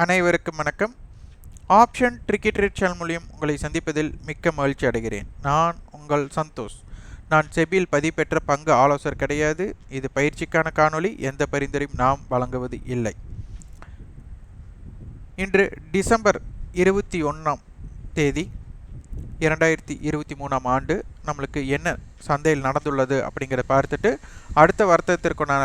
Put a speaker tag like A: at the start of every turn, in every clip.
A: அனைவருக்கும் வணக்கம். Option cricket rate channel மூலியம் உங்களை சந்திப்பதில் மிக்க மகிழ்ச்சி அடைகிறேன். நான் உங்கள் சந்தோஷ். நான் செபியில் பதிவு பெற்ற பங்கு ஆலோசகர் கிடையாது. இது பயிற்சிக்கான காணொளி. எந்த பரிந்துரையும் நாம் வழங்குவது இல்லை. இன்று டிசம்பர் இருபத்தி ஒன்றாம் தேதி இரண்டாயிரத்தி இருபத்தி மூணாம் ஆண்டு நம்மளுக்கு என்ன சந்தையில் நடந்துள்ளது அப்படிங்கிறத பார்த்துட்டு அடுத்த வருத்தத்திற்குண்டான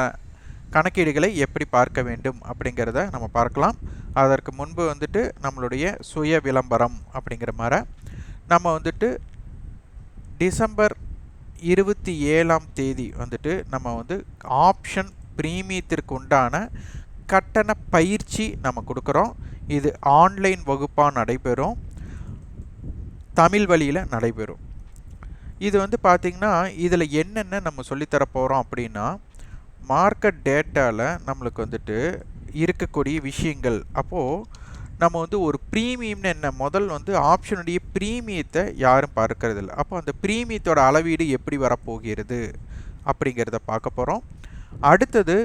A: கணக்கீடுகளை எப்படி பார்க்க வேண்டும் அப்படிங்கிறத நம்ம பார்க்கலாம். அதற்கு முன்பு வந்துட்டு நம்மளுடைய சுய விளம்பரம் அப்படிங்கிற மாதிரி. நம்ம வந்துட்டு டிசம்பர் இருபத்தி ஏழாம் தேதி வந்துட்டு நம்ம வந்து ஆப்ஷன் பிரீமியத்திற்கு உண்டான கட்டண பயிற்சி நம்ம கொடுக்குறோம். இது ஆன்லைன் வகுப்பாக நடைபெறும். தமிழ் வழியில் நடைபெறும். இது வந்து பார்த்திங்கன்னா இதில் என்னென்ன நம்ம சொல்லித்தர போகிறோம் அப்படின்னா மார்க்கெட் டேட்டாவில் நம்மளுக்கு வந்துட்டு இருக்கக்கூடிய விஷயங்கள். அப்போது நம்ம வந்து ஒரு ப்ரீமியம்னு என்ன? முதல் வந்து ஆப்ஷனுடைய ப்ரீமியத்தை யாரும் பார்க்கறதில்ல. அப்போ அந்த ப்ரீமியத்தோட அளவீடு எப்படி வரப்போகிறது அப்படிங்கிறத பார்க்க போகிறோம் அடுத்தது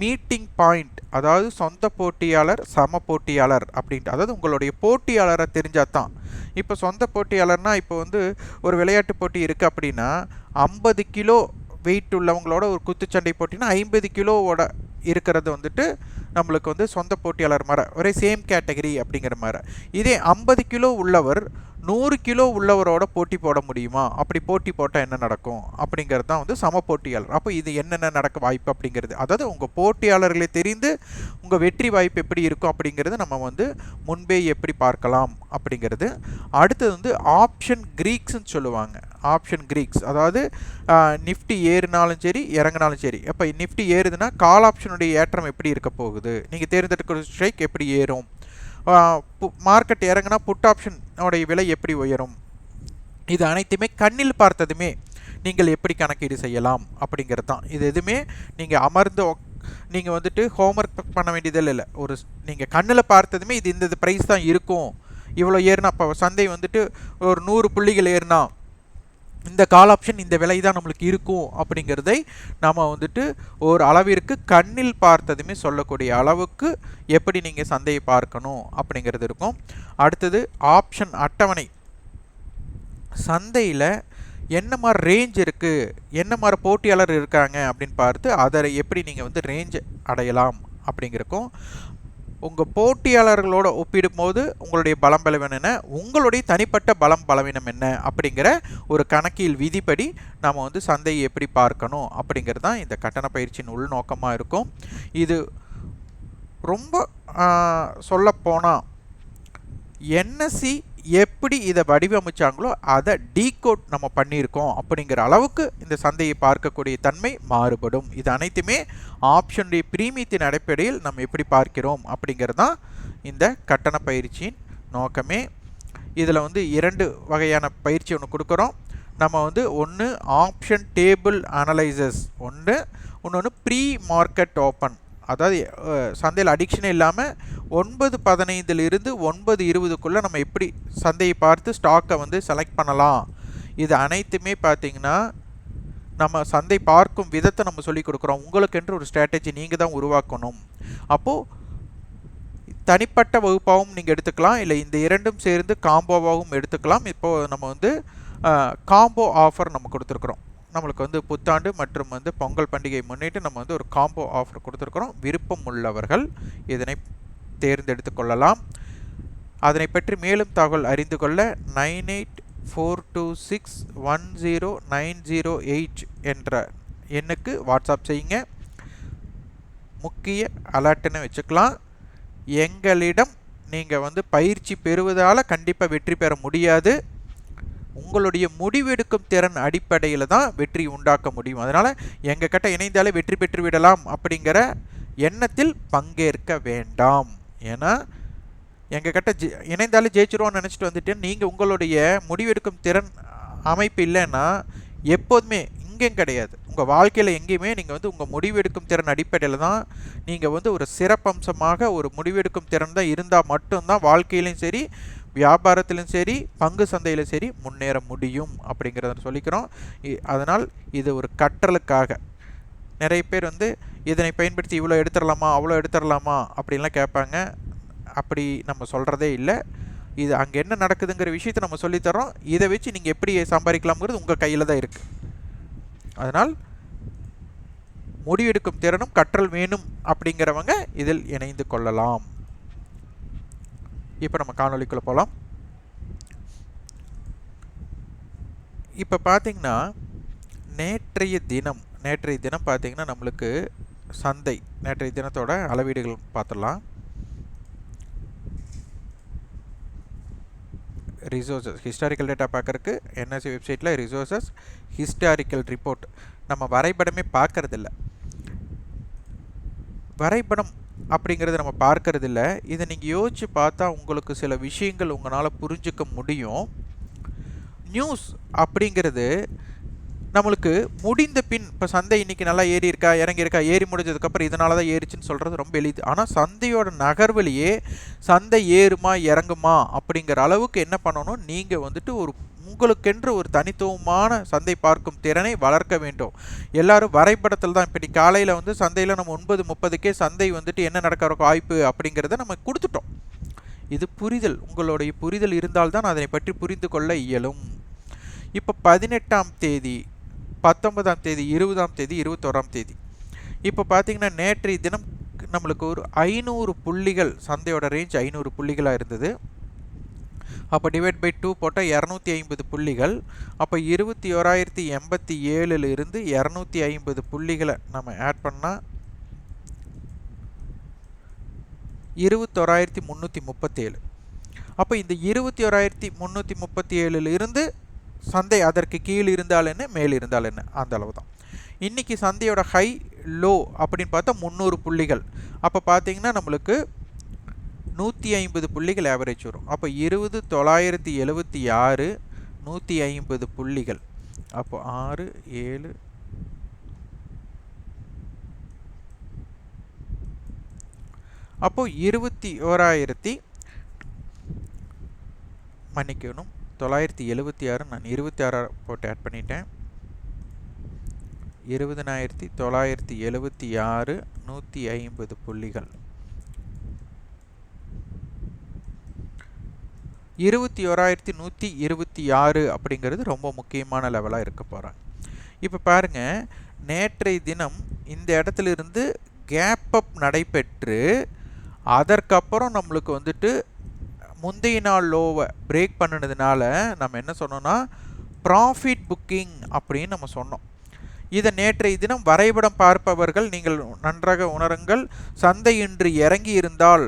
A: மீட்டிங் பாயிண்ட் அதாவது சொந்த போட்டியாளர் சம போட்டியாளர் அப்படின்ட்டு. அதாவது உங்களுடைய போட்டியாளரை தெரிஞ்சால் தான். இப்போ சொந்த போட்டியாளர்னால் இப்போ வந்து ஒரு விளையாட்டு போட்டி இருக்குது அப்படின்னா ஐம்பது கிலோ வெயிட் உள்ளவங்களோட ஒரு குத்துச்சண்டை போட்டினா ஐம்பது கிலோவோட இருக்கிறது வந்துட்டு நம்மளுக்கு வந்து சொந்த போட்டியாளர் மாதிரி ஒரே சேம் கேட்டகரி அப்படிங்கிற மாதிரி இதே ஐம்பது கிலோ உள்ளவர் நூறு கிலோ உள்ளவரோட போட்டி போட முடியுமா? அப்படி போட்டி போட்டால் என்ன நடக்கும்? அப்படிங்கிறது தான் வந்து சம போட்டியாளர். அப்போ இது என்னென்ன நடக்க வாய்ப்பு அப்படிங்கிறது. அதாவது உங்கள் போட்டியாளர்களை தெரிந்து உங்கள் வெற்றி வாய்ப்பு எப்படி இருக்கும் அப்படிங்கிறது நம்ம வந்து முன்பே எப்படி பார்க்கலாம் அப்படிங்கிறது. அடுத்தது வந்து ஆப்ஷன் கிரீக்ஸ்ன்னு சொல்லுவாங்க. Option greeks. அதாவது நிஃப்டி ஏறுனாலும் சரி இறங்கினாலும் சரி. அப்போ நிஃப்டி ஏறுதுன்னா கால் ஆப்ஷனுடைய ஏற்றம் எப்படி இருக்க போகுது? நீங்கள் தேர்ந்தெடுக்கிற ஸ்ட்ரைக் எப்படி ஏறும்? மார்க்கெட் இறங்கினா புட் ஆப்ஷனோடைய விலை எப்படி உயரும்? இது அனைத்துமே கண்ணில் பார்த்ததுமே நீங்கள் எப்படி கணக்கீடு செய்யலாம் அப்படிங்கிறது தான். இது எதுவுமே நீங்கள் அமர்ந்து நீங்கள் வந்துட்டு ஹோம்ஒர்க் பண்ண வேண்டியதில் இல்லை. ஒரு நீங்கள் கண்ணில் பார்த்ததுமே இது இந்த ப்ரைஸ் தான் இருக்கும். இவ்வளோ ஏறுனா இப்போ சந்தை வந்துட்டு ஒரு நூறு புள்ளிகள் ஏறுனா இந்த கால் ஆப்ஷன் இந்த விலை தான் நம்மளுக்கு இருக்கும் அப்படிங்கிறதை நாம் வந்துட்டு ஒரு அளவிற்கு கண்ணில் பார்த்ததுமே சொல்லக்கூடிய அளவுக்கு எப்படி நீங்கள் சந்தையை பார்க்கணும் அப்படிங்கிறது இருக்கும். அடுத்தது ஆப்ஷன் அட்டவணை. சந்தையில் என்ன மாதிரி ரேஞ்ச் இருக்குது என்ன மாதிரி போட்டியாளர் இருக்காங்க அப்படின்னு பார்த்து அதை எப்படி நீங்கள் வந்து ரேஞ்ச் அடையலாம் அப்படிங்கிறக்கும் உங்கள் போட்டியாளர்களோட ஒப்பிடும்போது உங்களுடைய பலம் பலவீனம் என்ன? உங்களுடைய தனிப்பட்ட பலம் பலவீனம் என்ன? அப்படிங்கிற ஒரு கணக்கில் விதிப்படி நாம் வந்து சந்தையை எப்படி பார்க்கணும்? அப்படிங்கிறது தான் இந்த கட்டண பயிற்சியின் உள்நோக்கமாக இருக்கும். இது ரொம்ப சொல்லப்போனால் என்எஸ்சி எப்படி இதை வடிவமைச்சாங்களோ அதை டீகோட் நம்ம பண்ணியிருக்கோம் அப்படிங்கிற அளவுக்கு இந்த சந்தையை பார்க்கக்கூடிய தன்மை மாறுபடும். இது அனைத்துமே ஆப்ஷனுடைய பிரீமியத்தின் அடிப்படையில் நம்ம எப்படி பார்க்கிறோம் அப்படிங்கிறது தான் இந்த கட்டண பயிற்சியின் நோக்கமே. இதில் வந்து இரண்டு வகையான பயிற்சி ஒன்று கொடுக்குறோம். நம்ம வந்து ஒன்று ஆப்ஷன் டேபிள் அனலைசஸ் ஒன்று இன்னொன்று ப்ரீ மார்க்கெட் ஓப்பன் அதாவது சந்தையில் அடிக்ஷன் இல்லாமல் ஒன்பது பதினைந்திலிருந்து ஒன்பது இருபதுக்குள்ளே நம்ம எப்படி சந்தையை பார்த்து ஸ்டாக்கை வந்து செலக்ட் பண்ணலாம். இது அனைத்துமே பார்த்திங்கன்னா நம்ம சந்தை பார்க்கும் விதத்தை நம்ம சொல்லிக் கொடுக்குறோம். உங்களுக்கென்று ஒரு ஸ்ட்ராட்டஜி நீங்கள் தான் உருவாக்கணும். அப்போது தனிப்பட்ட வகுப்பாகவும் நீங்கள் எடுத்துக்கலாம். இல்லை இந்த இரண்டும் சேர்ந்து காம்போவாகவும் எடுத்துக்கலாம். இப்போது நம்ம வந்து காம்போ ஆஃபர் நம்ம கொடுத்துருக்குறோம். நம்மளுக்கு வந்து புத்தாண்டு மற்றும் வந்து பொங்கல் பண்டிகை முன்னிட்டு நம்ம வந்து ஒரு காம்போ ஆஃபர் கொடுத்துருக்குறோம். விருப்பம் உள்ளவர்கள் இதனை தேர்ந்தெடுத்து கொள்ளலாம். அதனை பற்றி மேலும் தகவல் அறிந்து கொள்ள nine eight four two six one zero nine zero eight என்ற எண்ணுக்கு வாட்ஸ்அப் செய்யுங்க. முக்கிய அலர்ட்டுன்னு வச்சுக்கலாம். எங்களிடம் நீங்கள் வந்து பயிற்சி பெறுவதால் கண்டிப்பாக வெற்றி பெற முடியாது. உங்களுடைய முடிவெடுக்கும் திறன் அடிப்படையில் தான் வெற்றி உண்டாக்க முடியும். அதனால் எங்கள் கிட்ட இணைந்தாலே வெற்றி பெற்று விடலாம் அப்படிங்கிற எண்ணத்தில் பங்கேற்க வேண்டாம். ஏன்னா எங்கள் கிட்ட ஜெ இணைந்தாலே ஜெயிச்சிருவோம்னு நினச்சிட்டு வந்துட்டு நீங்கள் உங்களுடைய முடிவெடுக்கும் திறன் அமைப்பு இல்லைன்னா எப்போதுமே இங்கேயும் கிடையாது. உங்கள் வாழ்க்கையில் எங்கேயுமே நீங்கள் வந்து உங்கள் முடிவெடுக்கும் திறன் அடிப்படையில் தான் நீங்கள் வந்து ஒரு சிறப்பம்சமாக ஒரு முடிவெடுக்கும் திறன் தான் இருந்தால் மட்டும்தான் வாழ்க்கையிலையும் சரி வியாபாரத்திலும் சரி பங்கு சந்தையிலும் சரி முன்னேற முடியும் அப்படிங்கிறத சொல்லிக்கிறோம். அதனால் இது ஒரு கற்றலுக்காக. நிறைய பேர் வந்து இதனை பயன்படுத்தி இவ்வளோ எடுத்துடலாமா அவ்வளோ எடுத்துடலாமா அப்படின்லாம் கேட்பாங்க. அப்படி நம்ம சொல்கிறதே இல்லை. இது அங்கே என்ன நடக்குதுங்கிற விஷயத்தை நம்ம சொல்லித்தரோம் இதை வச்சு நீங்கள் எப்படி சம்பாதிக்கலாம்ங்கிறது உங்கள் கையில் தான் இருக்குது அதனால் முடிவெடுக்கும் திறனும் கற்றல் வேணும் அப்படிங்கிறவங்க இதில் இணைந்து கொள்ளலாம். இப்போ நம்ம காணொலிக்குள்ளே போகலாம் இப்போ பார்த்தீங்கன்னா நேற்றைய தினம் நேற்றைய தினம் பார்த்தீங்கன்னா நம்மளுக்கு சந்தை நேற்றைய தினத்தோட அளவீடுகள் பார்த்துடலாம் ரிசோர்ஸஸ் ஹிஸ்டாரிக்கல் டேட்டா பார்க்குறக்கு என்எஸ்சி வெப்சைட்டில் ரிசோர்ஸஸ் ஹிஸ்டாரிக்கல் ரிப்போர்ட் நம்ம வரைபடமே பார்க்கறதில்ல வரைபடம் அப்படிங்கிறத நம்ம பார்க்கறது இல்லை இதை நீங்கள் யோசித்து பார்த்தா உங்களுக்கு சில விஷயங்கள் உங்களால் புரிஞ்சுக்க முடியும். நியூஸ் அப்படிங்கிறது நம்மளுக்கு முடிந்த பின் இப்போ சந்தை இன்னைக்கு நல்லா ஏறி இருக்கா இறங்கி இருக்கா ஏறி முடிஞ்சதுக்கப்புறம் இதனால தான் ஏறிச்சுன்னு சொல்கிறது ரொம்ப எளிது. ஆனால் சந்தையோட நகர்வழியே சந்தை ஏறுமா இறங்குமா அப்படிங்கிற அளவுக்கு என்ன பண்ணணும்? நீங்கள் வந்துட்டு ஒரு உங்களுக்கென்று ஒரு தனித்துவமான சந்தை பார்க்கும் திறனை வளர்க்க வேண்டும். எல்லாரும் வரைபடத்தில் தான் இப்போ நீ காலையில் வந்து சந்தையில் நம்ம ஒன்பது முப்பதுக்கே சந்தை வந்துட்டு என்ன நடக்கிற வாய்ப்பு அப்படிங்கிறத நம்ம கொடுத்துட்டோம். இது புரிதல். உங்களுடைய புரிதல் இருந்தால்தான் அதனை பற்றி புரிந்து கொள்ள இயலும். இப்போ பதினெட்டாம் தேதி பத்தொன்பதாம் தேதி இருபதாம் தேதி இருபத்தோராம் தேதி. இப்போ பார்த்தீங்கன்னா நேற்றைய தினம் நம்மளுக்கு ஒரு ஐநூறு புள்ளிகள் சந்தையோட ரேஞ்ச் ஐநூறு புள்ளிகளாக இருந்தது. அப்போ டிவைட் பை டூ போட்டால் இரநூத்தி ஐம்பது புள்ளிகள். அப்போ இருபத்தி ஓராயிரத்தி எண்பத்தி ஏழுலேருந்து இரநூத்தி ஐம்பது புள்ளிகளை நம்ம ஆட் பண்ணால் இருபத்தோராயிரத்தி முந்நூற்றி முப்பத்தேழு. அப்போ இந்த இருபத்தி ஓராயிரத்தி முந்நூற்றி முப்பத்தி ஏழுலேருந்து சந்தை அதற்கு கீழ் இருந்தால் என்ன மேல் இருந்தால் என்ன? அந்த அளவு தான் இன்றைக்கி சந்தையோட ஹை லோ அப்படின்னு பார்த்தா முந்நூறு புள்ளிகள். அப்போ பார்த்தீங்கன்னா நம்மளுக்கு நூற்றி ஐம்பது புள்ளிகள் ஆவரேஜ் வரும். அப்போ இருபது தொள்ளாயிரத்தி எழுபத்தி ஆறு நூற்றி ஐம்பது புள்ளிகள். அப்போ ஆறு ஏழு அப்போது இருபத்தி ஓராயிரத்தி மன்னிக்கணும். தொள்ளாயிரத்தி எழுபத்தி ஆறு நான் இருபத்தி ஆறு போட்டு ஆட் பண்ணிட்டேன். இருபதனாயிரத்தி தொள்ளாயிரத்தி எழுபத்தி ஆறு நூற்றி ஐம்பது புள்ளிகள். இருபத்தி ஓராயிரத்தி நூற்றி இருபத்தி ஆறு அப்படிங்கிறது ரொம்ப முக்கியமான லெவலாக இருக்க போகிறாங்க இப்போ பாருங்கள் நேற்றைய தினம் இந்த இடத்துல இருந்து கேப் அப் நடைபெற்று அதற்கப்புறம் நம்மளுக்கு வந்துட்டு முந்தைய நாள் லோவை பிரேக் பண்ணினதுனால நம்ம என்ன சொன்னோம்னா ப்ராஃபிட் புக்கிங் அப்படின்னு நம்ம சொன்னோம். இதை நேற்றைய தினம் வரைபடம் பார்ப்பவர்கள் நீங்கள் நன்றாக உணருங்கள். சந்தை இன்று இறங்கி இருந்தால்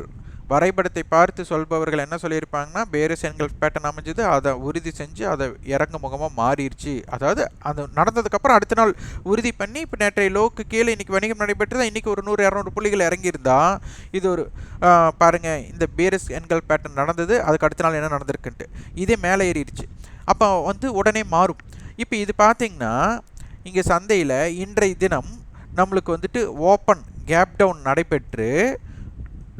A: வரைபடத்தை பார்த்து சொல்பவர்கள் என்ன சொல்லியிருப்பாங்கன்னா பேரஸ் எண்கள் பேட்டர்ன் அமைஞ்சது அதை உறுதி செஞ்சு அதை இறங்கு முகமாக மாறிடுச்சு அதாவது அது நடந்ததுக்கப்புறம் அடுத்த நாள் உறுதி பண்ணி இப்போ நேற்றைய லோக்கு கீழே இன்றைக்கி வணிகம் நடைபெற்று இன்றைக்கி ஒரு நூறு இரநூறு புள்ளிகள் இறங்கியிருந்தா இது ஒரு பாருங்கள் இந்த பேரஸ் எண்கள் பேட்டர்ன் நடந்தது அதுக்கு அடுத்த நாள் என்ன நடந்திருக்குன்ட்டு. இதே மேலே ஏறிடுச்சு. அப்போ வந்து உடனே மாறும். இப்போ இது பார்த்திங்கன்னா இங்கே சந்தையில் இன்றைய தினம் நம்மளுக்கு வந்துட்டு ஓப்பன் கேப் டவுன் நடைபெற்று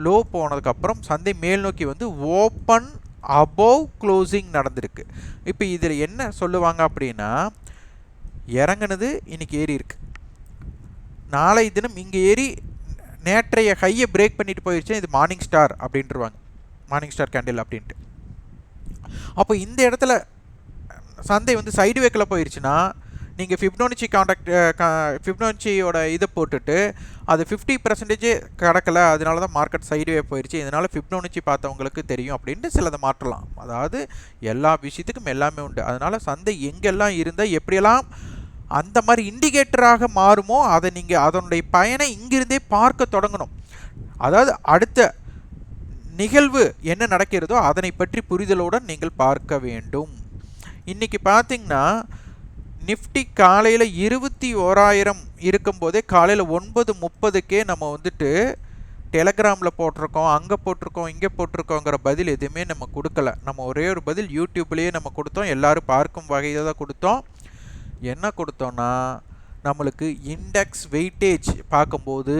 A: லோ போனதுக்கப்புறம் சந்தை மேல் நோக்கி வந்து ஓப்பன் அபோவ் க்ளோசிங் நடந்திருக்கு. இப்போ இதில் என்ன சொல்லுவாங்க அப்படின்னா இறங்குனது இன்றைக்கி ஏறி இருக்கு. நாளை தினம் இங்கே ஏறி நேற்றைய ஹையை பிரேக் பண்ணிட்டு போயிடுச்சு இது மார்னிங் ஸ்டார் அப்படின்ட்டுருவாங்க மார்னிங் ஸ்டார் கேண்டில் அப்படின்ட்டு. அப்போ இந்த இடத்துல சந்தை வந்து சைடு வேக்கில் போயிடுச்சுன்னா நீங்கள் ஃபிப்னோனிச்சி காண்டாக்ட் ஃபிப்னோனிச்சியோட இதை போட்டுட்டு அது ஃபிஃப்டி பர்சன்டேஜ் கிடக்கல அதனால தான் மார்க்கெட் சைடுவே போயிடுச்சு இதனால் ஃபிப்னோனிச்சி பார்த்தவங்களுக்கு தெரியும் அப்படின்ட்டு சிலதை மாற்றலாம். அதாவது எல்லா விஷயத்துக்கும் எல்லாமே உண்டு. அதனால் சந்தை எங்கெல்லாம் இருந்தால் எப்படியெல்லாம் அந்த மாதிரி இண்டிகேட்டராக மாறுமோ அதை நீங்கள் அதனுடைய பயனை இங்கிருந்தே பார்க்க தொடங்கணும். அதாவது அடுத்த நிகழ்வு என்ன நடக்கிறதோ அதனை பற்றி புரிதலுடன் நீங்கள் பார்க்க வேண்டும். இன்றைக்கி பார்த்தீங்கன்னா நிஃப்டி காலையில் இருபத்தி ஓராயிரம் இருக்கும்போதே காலையில் ஒன்பது முப்பதுக்கே நம்ம வந்துட்டு டெலகிராமில் போட்டிருக்கோம் அங்கே போட்டிருக்கோம் இங்கே போட்டிருக்கோங்கிற பதில் எதுவுமே நம்ம கொடுக்கல. நம்ம ஒரே ஒரு பதில் யூடியூப்லேயே நம்ம கொடுத்தோம் எல்லோரும் பார்க்கும் வகையில் தான் கொடுத்தோம். என்ன கொடுத்தோன்னா நம்மளுக்கு இண்டெக்ஸ் வெயிட்டேஜ் பார்க்கும்போது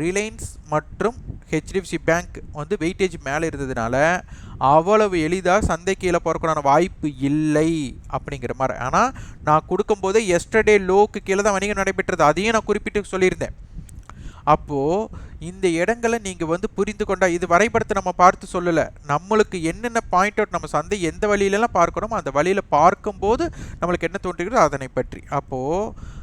A: ரிலையன்ஸ் மற்றும் ஹெச்டிஎஃப்சி பேங்க் வந்து வெயிட்டேஜ் மேலே இருந்ததுனால அவ்வளவு எளிதாக சந்தை கீழே போகிறக்கான வாய்ப்பு இல்லை அப்படிங்கிற மாதிரி. ஆனால் நான் கொடுக்கும்போதே எஸ்டர்டே லோக்கு கீழே தான் வணிகம் நடைபெற்றது. அதையும் நான் குறிப்பிட்டு சொல்லியிருந்தேன். அப்போது இந்த இடங்களை நீங்கள் வந்து புரிந்து கொண்டா இது வரைபடத்தை நம்ம பார்த்து சொல்லலை. நம்மளுக்கு என்னென்ன பாயிண்ட் அவுட் நம்ம சந்தை எந்த வழியிலலாம் பார்க்கணுமோ அந்த வழியில் பார்க்கும்போது நம்மளுக்கு என்ன தோன்றுகிறதோ அதனை பற்றி. அப்போது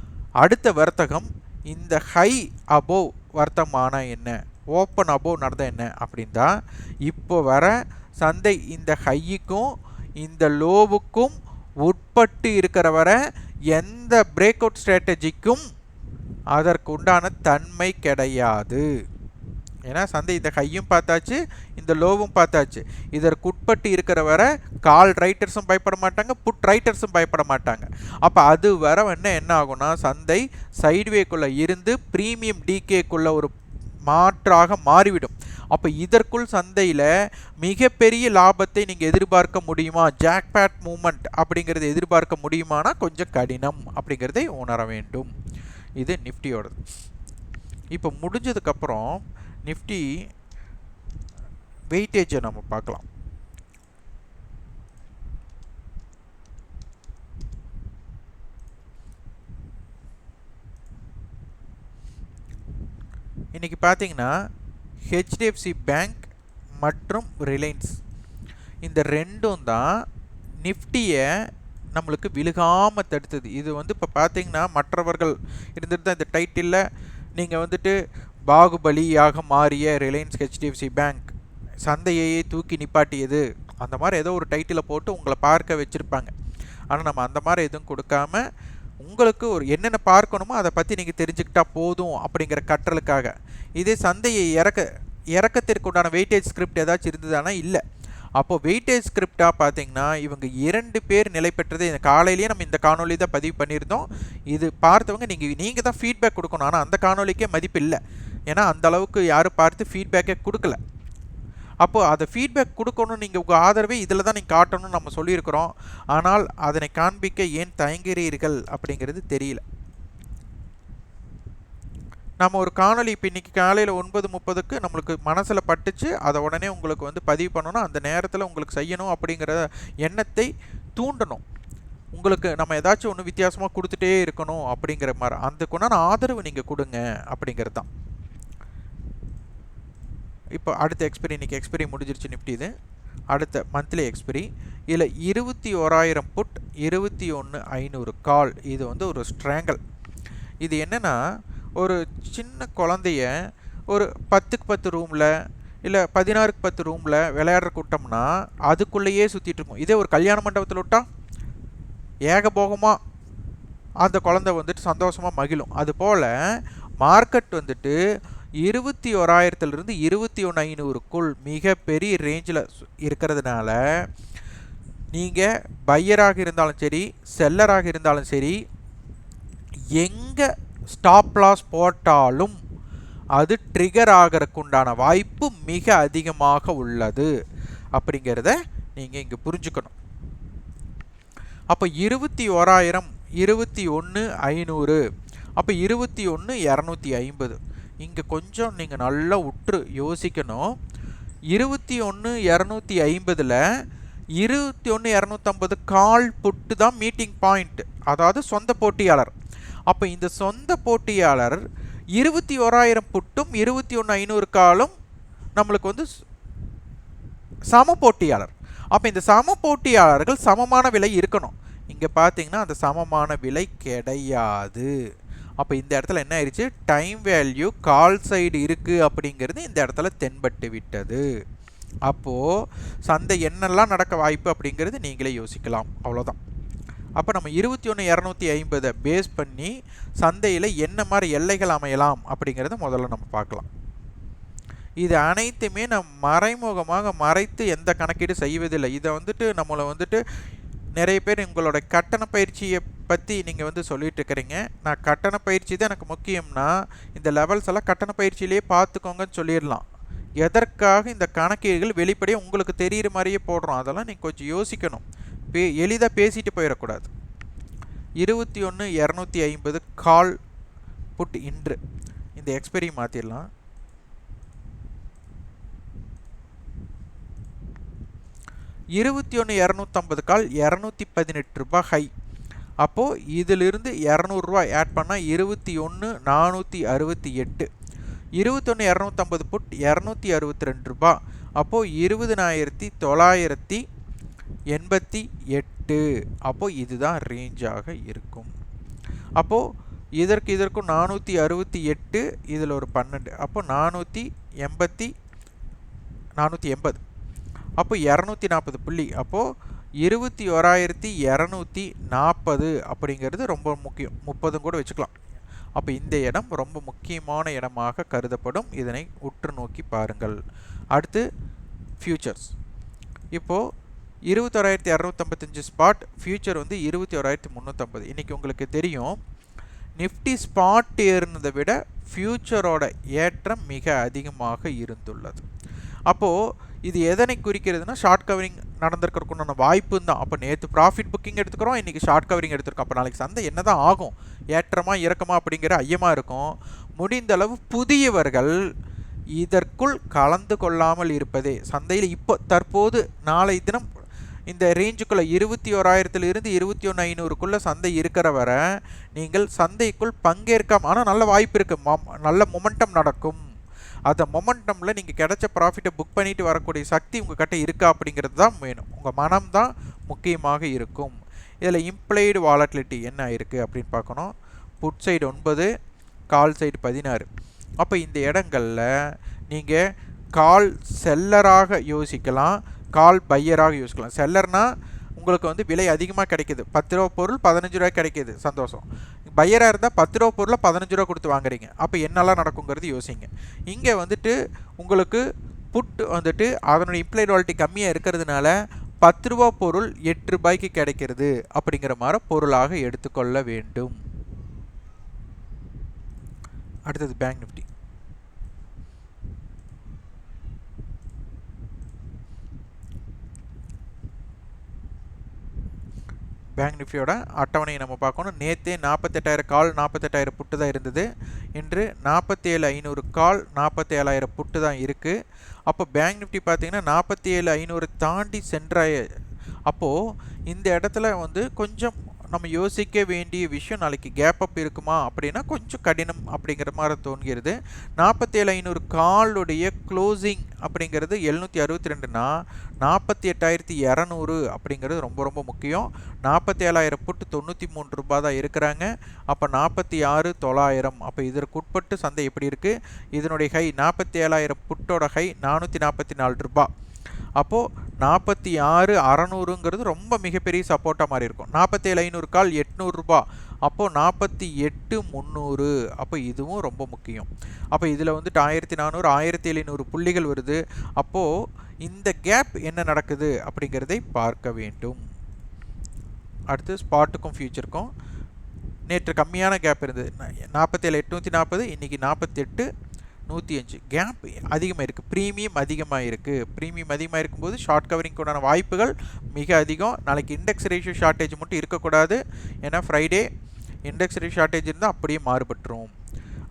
A: அடுத்த வர்த்தகம் இந்த ஹை அபோவ் வர்த்தமானம் என்ன? ஓப்பன் அபோவ் நடந்த என்ன? அப்படின்னா தான் இப்போ வர சந்தை இந்த ஹையுக்கும் இந்த லோவுக்கும் உட்பட்டு இருக்கிற வர எந்த பிரேக் அவுட் ஸ்ட்ராட்டஜிக்கும் அதற்குண்டான தன்மை கிடையாது. ஏன்னா சந்தை இந்த ஹையும் பார்த்தாச்சு இந்த லோவும் பார்த்தாச்சு. இதற்கு உட்பட்டு இருக்கிற வர கால் ரைட்டர்ஸும் பயப்பட மாட்டாங்க புட் ரைட்டர்ஸும் பயப்பட மாட்டாங்க. அப்போ அது வர என்ன என்ன ஆகும்னா சந்தை சைட்வேக்குள்ளே இருந்து ப்ரீமியம் டிகேக்குள்ளே ஒரு மாற்றாக மாறிவிடும். அப்போ இதற்குள் சந்தையில் மிகப்பெரிய லாபத்தை நீங்கள் எதிர்பார்க்க முடியுமா? ஜாக்பேட் மூமெண்ட் அப்படிங்கிறத எதிர்பார்க்க முடியுமானா கொஞ்சம் கடினம் அப்படிங்கிறதை உணர வேண்டும். இது நிஃப்டியோடது. இப்போ முடிஞ்சதுக்கப்புறம் நிஃப்டி வெயிட்டேஜை நம்ம பார்க்கலாம். இன்றைக்கி பார்த்தீங்கன்னா ஹெச்டிஎஃப்சி பேங்க் மற்றும் ரிலையன்ஸ் இந்த ரெண்டும் தான் நிஃப்டியை நம்மளுக்கு விழுகாமல் தடுத்தது. இது வந்து இப்போ பார்த்தீங்கன்னா மற்றவர்கள் இருந்துட்டு தான் இந்த டைட்டிலில் நீங்கள் வந்துட்டு பாகுபலியாக மாறிய ரிலையன்ஸ் ஹெச்டிஎஃப்சி பேங்க் சந்தையையே தூக்கி நிப்பாட்டியது. அந்த மாதிரி ஏதோ ஒரு டைட்டிலை போட்டு உங்களை பார்க்க வச்சுருப்பாங்க. ஆனால் நம்ம அந்த மாதிரி எதுவும் கொடுக்காம உங்களுக்கு ஒரு என்னென்ன பார்க்கணுமோ அதை பற்றி நீங்கள் தெரிஞ்சுக்கிட்டா போதும் அப்படிங்கிற கற்றலுக்காக. இதே சந்தையை இறக்க இறக்கத்திற்கு உண்டான வெயிட்டேஜ் ஸ்கிரிப்ட் ஏதாச்சும் இருந்ததானா? இல்லை. அப்போது வெயிட்டேஜ் ஸ்கிரிப்டாக பார்த்தீங்கன்னா இவங்க இரண்டு பேர் நிலை பெற்றது இந்த காலையிலேயே நம்ம இந்த காணொலி தான் பதிவு பண்ணியிருந்தோம். இது பார்த்தவங்க நீங்கள் நீங்கள் தான் ஃபீட்பேக் கொடுக்கணும். ஆனால் அந்த காணொலிக்கே மதிப்பு இல்லை. ஏன்னா அந்த அளவுக்கு யாரும் பார்த்து ஃபீட்பேக்கே கொடுக்கல. அப்போது அதை ஃபீட்பேக் கொடுக்கணும் நீங்கள் உங்கள் ஆதரவை இதில் தான் நீங்கள் காட்டணும்னு நம்ம சொல்லியிருக்கிறோம். ஆனால் அதனை காண்பிக்க ஏன் தயங்குகிறீர்கள் அப்படிங்கிறது தெரியல. நம்ம ஒரு காணொலி இப்போ இன்றைக்கி காலையில் ஒன்பது முப்பதுக்கு நம்மளுக்கு மனசில் பட்டுச்சு. அதை உடனே உங்களுக்கு வந்து பதிவு பண்ணணும். அந்த நேரத்தில் உங்களுக்கு செய்யணும் அப்படிங்கிற எண்ணத்தை தூண்டணும். உங்களுக்கு நம்ம ஏதாச்சும் ஒன்று வித்தியாசமாக கொடுத்துட்டே இருக்கணும் அப்படிங்கிற மாதிரி. அதுக்குண்டான ஆதரவு நீங்கள் கொடுங்க அப்படிங்கிறது தான். இப்போ அடுத்த எக்ஸ்பிரி இன்றைக்கி எக்ஸ்பெரி முடிஞ்சிருச்சு நிஃப்டி இது அடுத்த மந்த்லி எக்ஸ்பிரி இதில் இருபத்தி ஓராயிரம் புட் இருபத்தி ஒன்று ஐநூறு கால் இது வந்து ஒரு ஸ்ட்ராங்கல் இது என்னென்னா ஒரு சின்ன குழந்தைய ஒரு பத்துக்கு பத்து ரூமில் இல்லை பதினாறுக்கு பத்து ரூமில் விளையாடுற கூட்டம்னா அதுக்குள்ளேயே சுற்றிட்டுருக்கும் இதே ஒரு கல்யாண மண்டபத்தில் விட்டால் ஏகபோகமாக அந்த குழந்தை வந்துட்டு சந்தோஷமாக மகிழும். அதுபோல் மார்க்கெட் வந்துட்டு இருபத்தி ஓராயிரத்துலேருந்து இருபத்தி ஒன்று ஐநூறுக்குள் மிக பெரிய ரேஞ்சில் இருக்கிறதுனால நீங்கள் பையராக இருந்தாலும் சரி செல்லராக இருந்தாலும் சரி எங்கே ஸ்டாப் லாஸ் போட்டாலும் அது ட்ரிகர் ஆகிறதுக்கு உண்டான வாய்ப்பு மிக அதிகமாக உள்ளது. அப்படிங்கிறத நீங்கள் இங்கே புரிஞ்சுக்கணும். அப்போ இருபத்தி ஓராயிரம் இருபத்தி ஒன்று ஐநூறு அப்போ இருபத்தி ஒன்று இரநூத்தி ஐம்பது. இங்கே கொஞ்சம் நீங்கள் நல்லா உற்று யோசிக்கணும். இருபத்தி ஒன்று இரநூத்தி ஐம்பதில் இருபத்தி ஒன்று இரநூத்தம்பது கால் புட்டு தான் மீட்டிங் பாயிண்ட் அதாவது சொந்த போட்டியாளர். அப்போ இந்த சொந்த போட்டியாளர் இருபத்தி ஓராயிரம் புட்டும் இருபத்தி ஒன்று ஐநூறு காலும் நம்மளுக்கு வந்து சம போட்டியாளர். அப்போ இந்த சம போட்டியாளர்கள் சமமான விலை இருக்கணும். இங்கே பார்த்தீங்கன்னா அந்த சமமான விலை கிடையாது. அப்போ இந்த இடத்துல என்ன ஆயிடுச்சு டைம் வேல்யூ கால் சைடு இருக்குது அப்படிங்கிறது இந்த இடத்துல தென்பட்டு விட்டது. அப்போது சந்தை என்னெல்லாம் நடக்க வாய்ப்பு அப்படிங்கிறது நீங்களே யோசிக்கலாம். அவ்வளோதான் அப்போ நம்ம இருபத்தி ஒன்று இரநூத்தி ஐம்பதை பேஸ் பண்ணி சந்தையில் என்ன மாதிரி எல்லைகள் அமையலாம் அப்படிங்கிறத முதல்ல நம்ம பார்க்கலாம். இது அனைத்துமே நம் மறைமுகமாக மறைத்து எந்த கணக்கீடு செய்வதில்லை. இதை வந்துட்டு நம்மளை வந்துட்டு நிறைய பேர் உங்களோட கட்டண பயிற்சியை பற்றி நீங்கள் வந்து சொல்லிட்டு இருக்கிறீங்க. நான் கட்டண பயிற்சி தான் எனக்கு முக்கியம்னா இந்த லெவல்ஸ் எல்லாம் கட்டண பயிற்சியிலேயே பார்த்துக்கோங்கன்னு சொல்லிடலாம். எதற்காக இந்த கணக்கீடுகள் வெளிப்படையாக உங்களுக்கு தெரிகிற மாதிரியே போடுறோம். அதெல்லாம் நீங்கள் கொஞ்சம் யோசிக்கணும். பே எளிதாக பேசிட்டு போயிடக்கூடாது. இருபத்தி ஒன்று இரநூத்தி ஐம்பது கால் புட் இன்று. இந்த எக்ஸ்பெரி மாற்றிடலாம் இருபத்தி ஒன்று இரநூத்தம்பது கால் இரநூத்தி பதினெட்டு ரூபாய் ஹை அப்போது இதிலிருந்து இரநூறுவா ஆட் பண்ணால் இருபத்தி ஒன்று நானூற்றி அறுபத்தி எட்டு. இருபத்தொன்று இரநூத்தம்பது புட் இரநூத்தி அறுபத்தி ரெண்டு ரூபா அப்போது இருபதினாயிரத்தி தொள்ளாயிரத்தி எண்பத்தி எட்டு. அப்போது இதுதான் ரேஞ்சாக இருக்கும். அப்போது இதற்கு இதற்கும் நானூற்றி அறுபத்தி எட்டு இதில் ஒரு பன்னெண்டு. அப்போது நானூற்றி எண்பத்தி நானூற்றி எண்பது. அப்போ இரநூத்தி நாற்பது புள்ளி. அப்போது இருபத்தி ஓராயிரத்தி இரநூத்தி நாற்பது அப்படிங்கிறது ரொம்ப முக்கியம். முப்பதும் கூட வச்சுக்கலாம். அப்போ இந்த இடம் ரொம்ப முக்கியமான இடமாக கருதப்படும். இதனை உற்று நோக்கி பாருங்கள். அடுத்து ஃபியூச்சர்ஸ் இப்போது இருபத்தோராயிரத்தி இரநூத்தம்பத்தஞ்சு ஸ்பாட் ஃபியூச்சர் வந்து இருபத்தி ஓராயிரத்தி முந்நூற்றம்பது இன்றைக்கி உங்களுக்கு தெரியும் நிஃப்டி ஸ்பாட் ஏறினதை விட ஃபியூச்சரோட ஏற்றம் மிக அதிகமாக இருந்துள்ளது. அப்போது இது எதனை குறிக்கிறதுனா ஷார்ட் கவரிங் நடந்திருக்கிறதுக்குண்டான வாய்ப்பு தான் அப்போ நேற்று ப்ராஃபிட் புக்கிங் எடுத்துக்கிறோம் இன்றைக்கி ஷார்ட் கவரிங் எடுத்துருக்கோம். அப்போ நாளைக்கு சந்தை என்ன தான் ஆகும்? ஏற்றமா இறக்கமா அப்படிங்கிற ஐயமாக இருக்கும். முடிந்தளவு புதியவர்கள் இதற்குள் கலந்து கொள்ளாமல் இருப்பதே. சந்தையில் இப்போ தற்போது நாளை தினம் இந்த ரேஞ்சுக்குள்ளே இருபத்தி ஓராயிரத்துலேருந்து இருபத்தி ஒன்று ஐநூறுக்குள்ளே சந்தை இருக்கிற வரை நீங்கள் சந்தைக்குள் பங்கேற்காம ஆனால் நல்ல வாய்ப்பு இருக்குது நல்ல மொமெண்டம் நடக்கும். அந்த மொமெண்டமில் நீங்கள் கிடைச்ச ப்ராஃபிட்டை புக் பண்ணிட்டு வரக்கூடிய சக்தி உங்கள் கிட்ட இருக்கா அப்படிங்கிறது தான் வேணும். உங்கள் மனம் தான் முக்கியமாக இருக்கும். இதில் இம்ப்ளைடு வாலட்டிலிட்டி என்ன இருக்குது அப்படின்னு பார்க்கணும். புட் சைடு ஒன்பது கால் சைடு பதினாறு. அப்போ இந்த இடங்களில் நீங்கள் கால் செல்லராக யோசிக்கலாம் கால் பையராக யோசிக்கலாம். செல்லர்னால் உங்களுக்கு வந்து விலை அதிகமாக கிடைக்கிது. பத்து ரூபா பொருள் பதினஞ்சு ரூபாய் கிடைக்கிது. சந்தோஷம். பையராக இருந்தால் பத்து ரூபா பொருளை பதினஞ்சு ரூபா கொடுத்து வாங்குறீங்க. அப்போ என்னெல்லாம் நடக்குங்கிறது யோசிங்க. இங்கே வந்துட்டு உங்களுக்கு புட் வந்துட்டு அதனுடைய இம்ப்ளைட் வாலிட்டி கம்மியாக இருக்கிறதுனால பத்து ரூபா பொருள் எட்டு ரூபாய்க்கு கிடைக்கிறது அப்படிங்கிற மாதிரி பொருளாக எடுத்துக்கொள்ள வேண்டும். அடுத்தது பேங்க் நிஃப்டி பேங்க் நிஃப்டியோட அட்டவணையை நம்ம பார்க்கணும். நேற்றே நாற்பத்தெட்டாயிரம் கால் நாற்பத்தெட்டாயிரம் புட்டு தான் இருந்தது. இன்று நாற்பத்தேழு ஐநூறு கால் நாற்பத்தேழாயிரம் புட்டு தான் இருக்குது அப்போ பேங்க் நிஃப்டி பார்த்தீங்கன்னா நாற்பத்தி ஏழு ஐநூறு தாண்டி சென்றாய. அப்போது இந்த இடத்துல வந்து கொஞ்சம் நம்ம யோசிக்க வேண்டிய விஷயம் நாளைக்கு கேப் அப் இருக்குமா அப்படின்னா கொஞ்சம் கடினம் அப்படிங்கிற மாதிரி தோன்கிறது. நாற்பத்தேழு ஐநூறு காலுடைய க்ளோசிங் அப்படிங்கிறது எழுநூற்றி அறுபத்தி ரெண்டுனா நாற்பத்தி எட்டாயிரத்தி இரநூறு அப்படிங்கிறது ரொம்ப ரொம்ப முக்கியம். நாற்பத்தி ஏழாயிரம் புட்டு தொண்ணூற்றி மூணு ரூபாய் தான் இருக்கிறாங்க. அப்போ நாற்பத்தி ஆறு தொள்ளாயிரம். அப்போ இதற்கு உட்பட்டு சந்தை எப்படி இருக்குது இதனுடைய ஹை நாற்பத்தி ஏழாயிரம் புட்டோட ஹை நானூற்றி நாற்பத்தி நாலு ரூபாய். அப்போது நாற்பத்தி ஆறு அறநூறுங்கிறது ரொம்ப மிகப்பெரிய சப்போர்ட்டாக மாதிரி இருக்கும் நாற்பத்தேழு ஐநூறு கால் எட்நூறுரூபா அப்போது நாற்பத்தி எட்டு முந்நூறு அப்போ இதுவும் ரொம்ப முக்கியம். அப்போ இதில் வந்துட்டு ஆயிரத்தி நானூறு ஆயிரத்தி எழுநூறு புள்ளிகள் வருது. அப்போது இந்த கேப் என்ன நடக்குது அப்படிங்கிறதை பார்க்க வேண்டும். அடுத்து ஸ்பாட்டுக்கும் ஃபியூச்சருக்கும் நேற்று கம்மியான கேப் இருந்தது. நாற்பத்தேழு எட்நூற்றி நாற்பது இன்றைக்கி நாற்பத்தெட்டு நூற்றி அஞ்சு. கேப் அதிகமாக இருக்குது ப்ரீமியம் அதிகமாக இருக்குது ப்ரீமியம் அதிகமாக இருக்கும்போது ஷார்ட் கவரிங் வாய்ப்புகள் மிக அதிகம். நாளைக்கு இண்டெக்ஸ் ரேஷியோ ஷார்ட்டேஜ் மட்டும் இருக்கக்கூடாது. ஏன்னா ஃப்ரைடே இண்டெக்ஸ் ரேஷியோ ஷார்ட்டேஜ் இருந்தால் அப்படியே மாறுபட்டுரும்.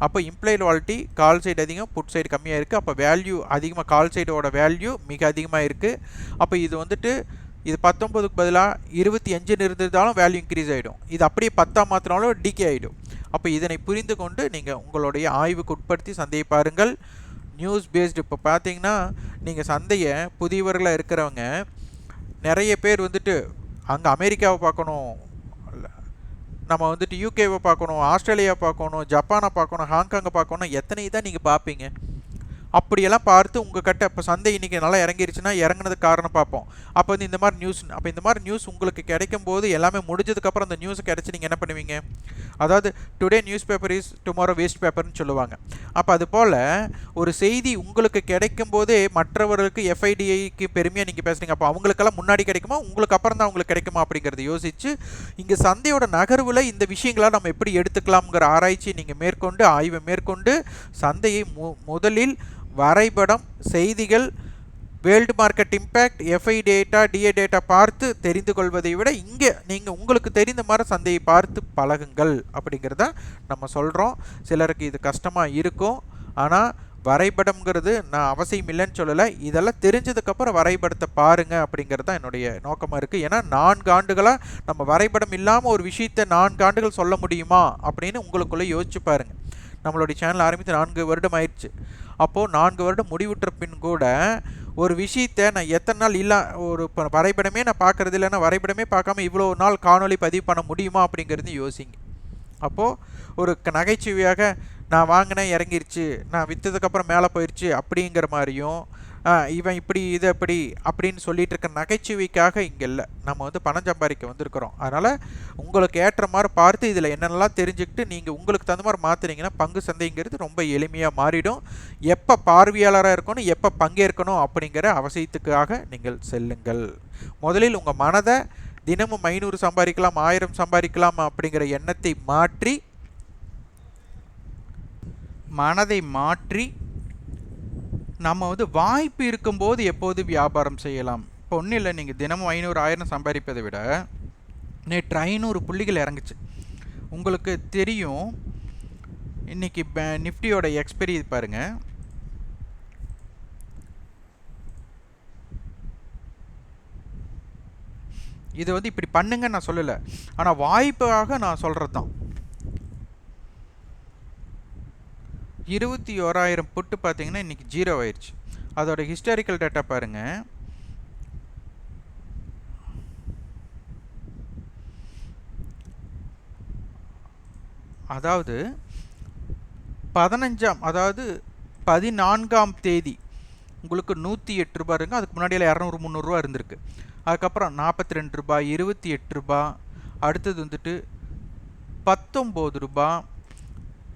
A: அப்போ இம்ப்ளாய்டு வாலிட்டி கால் சைடு அதிகம் புட் சைடு கம்மியாக இருக்குது அப்போ வேல்யூ அதிகமாக கால் சைடோட வேல்யூ மிக அதிகமாக இருக்குது அப்போ இது வந்துட்டு இது பத்தொம்போதுக்கு பதிலாக இருபத்தி அஞ்சுன்னு இருந்திருந்தாலும் வேல்யூ இன்க்ரீஸ் ஆகிடும் இது அப்படியே பத்தாக மாத்தினாலும் டிகே ஆகிடும் அப்போ இதனை புரிந்து கொண்டு நீங்கள் உங்களுடைய ஆய்வுக்கு உட்படுத்தி சந்தையை பாருங்கள். நியூஸ் பேஸ்டு இப்போ பார்த்தீங்கன்னா நீங்கள் சந்தையை புதியவர்களாக இருக்கிறவங்க நிறைய பேர் வந்துட்டு அங்கே அமெரிக்காவை பார்க்கணும் நம்ம வந்துட்டு யூகேவை பார்க்கணும் ஆஸ்திரேலியா பார்க்கணும் ஜப்பானை பார்க்கணும் ஹாங்காங்கை பார்க்கணும் எத்தனை தான் நீங்கள் பார்ப்பீங்க அப்படியெல்லாம் பார்த்து உங்கள் கிட்ட இப்போ சந்தை இன்றைக்கி நல்லா இறங்கிருச்சுன்னா இறங்குனதுக்கு காரணம் பார்ப்போம். அப்போ வந்து இந்த மாதிரி நியூஸ் அப்போ இந்த மாதிரி நியூஸ் உங்களுக்கு கிடைக்கும் போது எல்லாமே முடிஞ்சதுக்கப்புறம் அந்த நியூஸ் கிடச்சி நீங்கள் என்ன பண்ணுவீங்க? அதாவது today news paper is tomorrow waste பேப்பர்னு சொல்லுவாங்க. அப்போ அது போல் ஒரு செய்தி உங்களுக்கு கிடைக்கும் போதே மற்றவர்களுக்கு எஃப்ஐடிஐக்கு பெருமையாக நீங்கள் பேசுகிறீங்க அப்போ அவங்களுக்கெல்லாம் முன்னாடி கிடைக்குமா? உங்களுக்கு அப்புறம் தான் அவங்களுக்கு கிடைக்குமா அப்படிங்கிறத யோசித்து இங்கே சந்தையோட நகர்வில் இந்த விஷயங்களாக நம்ம எப்படி எடுத்துக்கலாம்ங்கிற ஆராய்ச்சி நீங்கள் மேற்கொண்டு ஆய்வை மேற்கொண்டு சந்தையை மு முதலில் வரைபடம் செய்திகள் world market impact FI data DA data பார்த்து தெரிந்து கொள்வதை விட இங்கே நீங்கள் உங்களுக்கு தெரிந்த மாதிரி சந்தையை பார்த்து பழகுங்கள் அப்படிங்கிறத நம்ம சொல்கிறோம் சிலருக்கு இது கஷ்டமாக இருக்கும். ஆனால் வரைபடம்ங்கிறது நான் அவசியம் இல்லைன்னு சொல்லலை. இதெல்லாம் தெரிஞ்சதுக்கப்புறம் வரைபடத்தை பாருங்கள் அப்படிங்கிறது தான் என்னுடைய நோக்கமாக இருக்குது ஏன்னா நான்கு ஆண்டுகளாக நம்ம வரைபடம் இல்லாமல் ஒரு விஷயத்தை நான்கு ஆண்டுகள் சொல்ல முடியுமா அப்படின்னு உங்களுக்குள்ளே யோசிச்சு பாருங்கள் நம்மளுடைய சேனல் ஆரம்பித்து நான்கு வருடம் ஆயிடுச்சு. அப்போது நான்கு வருடம் முடிவுற்ற பின் கூட ஒரு விஷயத்தை நான் எத்தனை நாள் இல்லை ஒரு இப்போ வரைபடமே நான் பார்க்குறது இல்லைன்னா வரைபடமே பார்க்காம இவ்வளோ நாள் காணொளி பதிவு பண்ண முடியுமா அப்படிங்கிறது யோசிங்க. அப்போது ஒரு நகைச்சுவையாக நான் வாங்கினேன் இறங்கிருச்சு நான் விற்றதுக்கப்புறம் மேலே போயிடுச்சு அப்படிங்கிற மாதிரியும் இவன் இப்படி இது அப்படி அப்படின்னு சொல்லிட்டு இருக்க நகைச்சுவைக்காக இங்கே இல்லை. நம்ம வந்து பணம் சம்பாதிக்க வந்திருக்கிறோம். அதனால் உங்களுக்கு ஏற்ற மாதிரி பார்த்து இதில் என்னென்னலாம் தெரிஞ்சுக்கிட்டு நீங்கள் உங்களுக்கு தகுந்த மாதிரி மாற்றுனீங்கன்னா பங்கு சந்தைங்கிறது ரொம்ப எளிமையாக மாறிடும். எப்போ பார்வையாளராக இருக்கணும் எப்போ பங்கேற்கணும் அப்படிங்கிற அவசியத்துக்காக நீங்கள் செல்லுங்கள். முதலில் உங்கள் மனதை தினமும் ஐநூறு சம்பாதிக்கலாம் ஆயிரம் சம்பாதிக்கலாம் அப்படிங்கிற எண்ணத்தை மாற்றி மனதை மாற்றி நம்ம வந்து வாய்ப்பு இருக்கும்போது எப்போது வியாபாரம் செய்யலாம்? இப்போ ஒன்றும் இல்லை நீங்கள் தினமும் ஐநூறு ஆயிரம் சம்பாதிப்பதை விட நேற்று ஐநூறு புள்ளிகள் இறங்குச்சு. உங்களுக்கு தெரியும் இன்றைக்கி நிஃப்டியோட எக்ஸ்பெரி பாருங்கள் இது வந்து இப்படி பண்ணுங்க நான் சொல்லலை. ஆனால் வாய்ப்பாக நான் சொல்கிறது தான் இருபத்தி ஓராயிரம் புட்டு பார்த்தீங்கன்னா இன்னைக்கு ஜீரோ ஆயிடுச்சு அதோட ஹிஸ்டாரிக்கல் டேட்டா பாருங்கள் அதாவது பதினஞ்சாம் அதாவது பதினான்காம் தேதி உங்களுக்கு நூற்றி எட்டு ரூபா இருக்குங்க அதுக்கு முன்னாடியில் இரநூறு முந்நூறுரூவா இருந்திருக்கு. அதுக்கப்புறம் நாற்பத்தி ரெண்டு ரூபாய் இருபத்தி எட்டு ரூபா அடுத்தது வந்துட்டு பத்தொம்போது ரூபாய்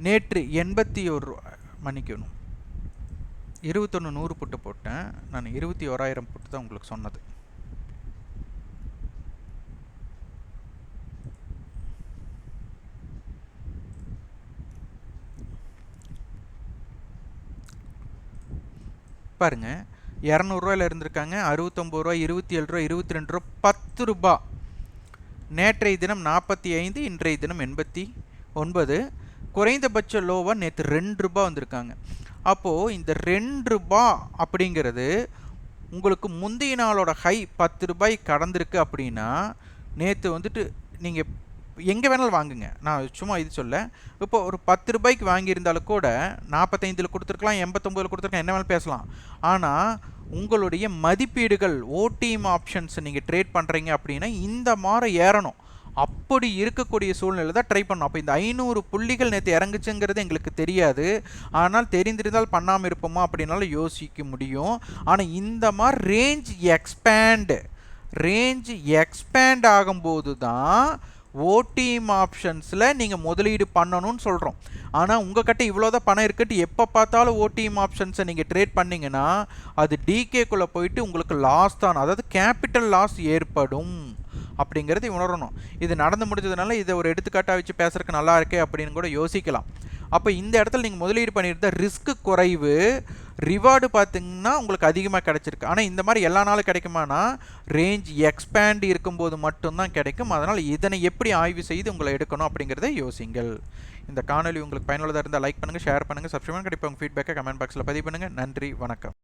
A: நேற்று எண்பத்தி ஒரு ரூபா மன்னிக்கணும் இருபத்தொன்று நூறு புட்டு போட்டேன். நான் இருபத்தி ஓராயிரம் புட்டு தான் உங்களுக்கு சொன்னது. பாருங்க. இரநூறுவாயில் இருந்திருக்காங்க. அறுபத்தொம்பது ரூபா இருபத்தி ஏழு ரூபா இருபத்தி ரெண்டு ரூபா பத்து ரூபா நேற்றைய தினம் நாற்பத்தி ஐந்து இன்றைய தினம் எண்பத்தி ஒன்பது. குறைந்தபட்ச லோவாக நேற்று ரெண்டு ரூபா வந்திருக்காங்க. அப்போது இந்த ரெண்டு ரூபா அப்படிங்கிறது உங்களுக்கு முந்தைய நாளோட ஹை பத்து ரூபாய் கடந்திருக்கு அப்படின்னா நேற்று வந்துட்டு நீங்கள் எங்கே வேணாலும் வாங்குங்க. நான் சும்மா இது சொல்ல. இப்போ ஒரு பத்து ரூபாய்க்கு வாங்கியிருந்தாலும் கூட நாற்பத்தைந்தில் கொடுத்துருக்கலாம் எண்பத்தொம்போதில் கொடுத்துருக்கலாம் என்ன வேணாலும் பேசலாம். ஆனால் உங்களுடைய மதிப்பீடுகள் ஓடிஎம் ஆப்ஷன்ஸ் நீங்கள் ட்ரேட் பண்ணுறீங்க அப்படின்னா இந்த மாதிரி ஏறணும். அப்படி இருக்கக்கூடிய சூழ்நிலை தான் ட்ரை பண்ணோம். அப்போ இந்த ஐநூறு புள்ளிகள் நேற்று இறங்குச்சுங்கிறது எங்களுக்கு தெரியாது. ஆனால் தெரிந்திருந்தால் பண்ணாமல் இருப்போமா அப்படின்னாலும் யோசிக்க முடியும். ஆனால் இந்த மாதிரி ரேஞ்ச் எக்ஸ்பேண்டு ரேஞ்ச் எக்ஸ்பேண்ட் ஆகும்போது தான் ஓடிஎம் ஆப்ஷன்ஸில் நீங்கள் முதலீடு பண்ணணும்னு சொல்கிறோம் ஆனால் உங்கள்கிட்ட இவ்வளோ இவ்வளோதான் பணம் இருக்குட்டு எப்போ பார்த்தாலும் ஓடிஎம் ஆப்ஷன்ஸை நீங்கள் ட்ரேட் பண்ணிங்கன்னா அது டிகேக்குள்ளே போயிட்டு உங்களுக்கு லாஸ் தான். அதாவது கேபிட்டல் லாஸ் ஏற்படும். அப்படிங்கிறது உணரணும். இது நடந்து முடிஞ்சதுனால இதை ஒரு எடுத்துக்காட்டாக வச்சு பேசுறதுக்கு நல்லா இருக்கே அப்படின்னு கூட யோசிக்கலாம். அப்போ இந்த இடத்துல நீங்கள் முதலீடு பண்ணியிருந்த ரிஸ்க்கு குறைவு ரிவார்டு பார்த்திங்கன்னா உங்களுக்கு அதிகமாக கிடச்சிருக்கு. ஆனால் இந்த மாதிரி எல்லா நாளும் கிடைக்குமானா ரேஞ்ச் எக்ஸ்பேண்ட் இருக்கும்போது மட்டும்தான் கிடைக்கும். அதனால் இதனை எப்படி ஆய்வு செய்து உங்களை எடுக்கணும் அப்படிங்கிறத யோசிங்கள். இந்த காணொலி உங்களுக்கு பயனுள்ளதாக இருந்தால் லைக் பண்ணுங்கள் ஷேர் பண்ணுங்கள் சப்ஸ்கிரைப் பண்ணுங்கள் உங்கள் ஃபீட்பேக்கை கமெண்ட் பாக்ஸில் பதிவு பண்ணுங்கள் நன்றி வணக்கம்.